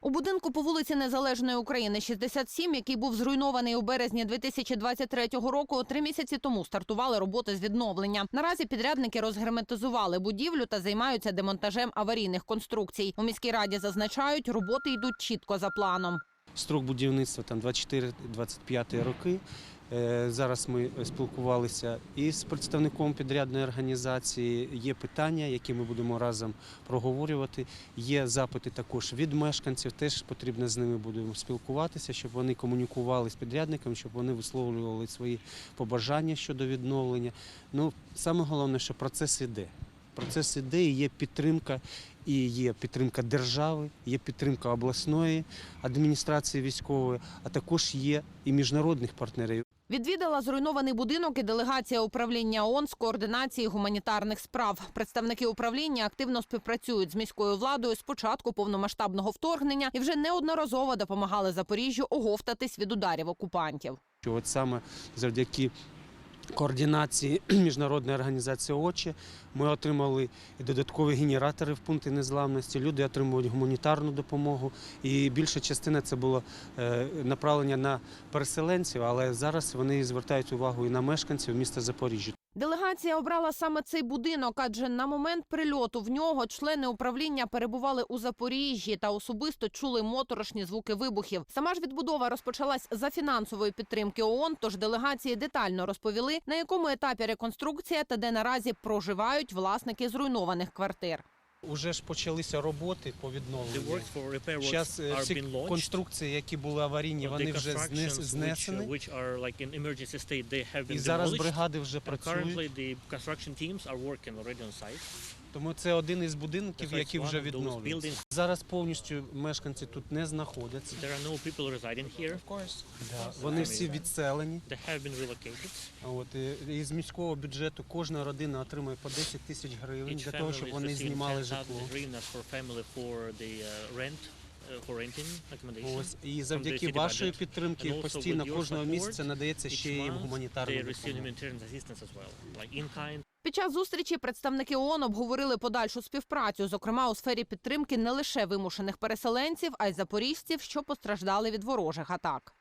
У будинку по вулиці Незалежної України 67, який був зруйнований у березні 2023 року, три місяці тому стартували роботи з відновлення. Наразі підрядники розгерметизували будівлю та займаються демонтажем аварійних конструкцій. У міській раді зазначають, роботи йдуть чітко за планом. Строк будівництва там 24-25 роки. Е, Зараз ми спілкувалися із представником підрядної організації. Є питання, які ми будемо разом проговорювати. Є запити також від мешканців. Теж потрібно з ними будемо спілкуватися, щоб вони комунікували з підрядником, щоб вони висловлювали свої побажання щодо відновлення. Ну саме головне, що процес іде. Процес іде, і є підтримка, і є підтримка держави, є підтримка обласної адміністрації військової, а також є і міжнародних партнерів. Відвідала зруйнований будинок і делегація управління ООН з координації гуманітарних справ. Представники управління активно співпрацюють з міською владою з початку повномасштабного вторгнення і вже неодноразово допомагали Запоріжжю оговтатись від ударів окупантів. От саме завдяки координації міжнародної організації ОЧі ми отримали додаткові генератори в пункти незламності. Люди отримують гуманітарну допомогу. І більша частина це було е, направлення на переселенців, але зараз вони звертають увагу і на мешканців міста Запоріжжя. Делегація обрала саме цей будинок, адже на момент прильоту в нього члени управління перебували у Запоріжжі та особисто чули моторошні звуки вибухів. Сама ж відбудова розпочалась за фінансової підтримки ООН, Тож делегації детально розповіли, на якому етапі реконструкція та де наразі проживають власники зруйнованих квартир. Уже ж почалися роботи по відновленню. Зараз всі конструкції, які були аварійні, вони вже знесені. І зараз бригади вже працюють. Тому це один із будинків, які вже buildings. Зараз повністю мешканці тут не знаходяться. There are no people residing here. Of course. Да. Вони всі відселені. They have been relocated. А От і із міського бюджету кожна родина отримує по 10 тисяч гривень Each для того, щоб вони знімали 10,000 житло. hryvnias for family for the uh, rent, renting. Ось і завдяки вашої підтримки постійно кожного місяця надається ще їм гуманітарна допомога. Під час зустрічі представники ООН обговорили подальшу співпрацю, зокрема у сфері підтримки не лише вимушених переселенців, а й запоріжців, що постраждали від ворожих атак.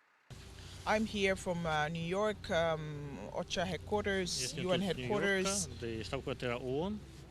I'm here from uh, New York, um, OCHA headquarters, UN headquarters, де штаб-квартира ООН,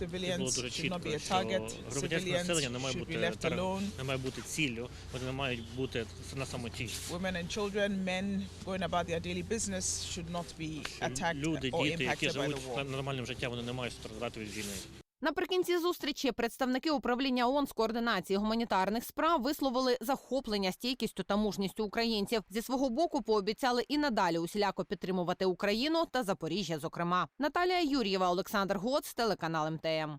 Було дуже чітко, що громадянське населення не має бути не має бути ціллю, вони не мають бути на самоті. Women and children, men going about their daily business should not be attacked Люди, діти, які impacted by живуть нормальним життям, вони не мають страждати від війни. Наприкінці зустрічі представники управління ООН з координації гуманітарних справ висловили захоплення стійкістю та мужністю українців. Зі свого боку пообіцяли і надалі усіляко підтримувати Україну та Запоріжжя. Зокрема, Наталія Юр'єва, Олександр Гоц, телеканал МТМ.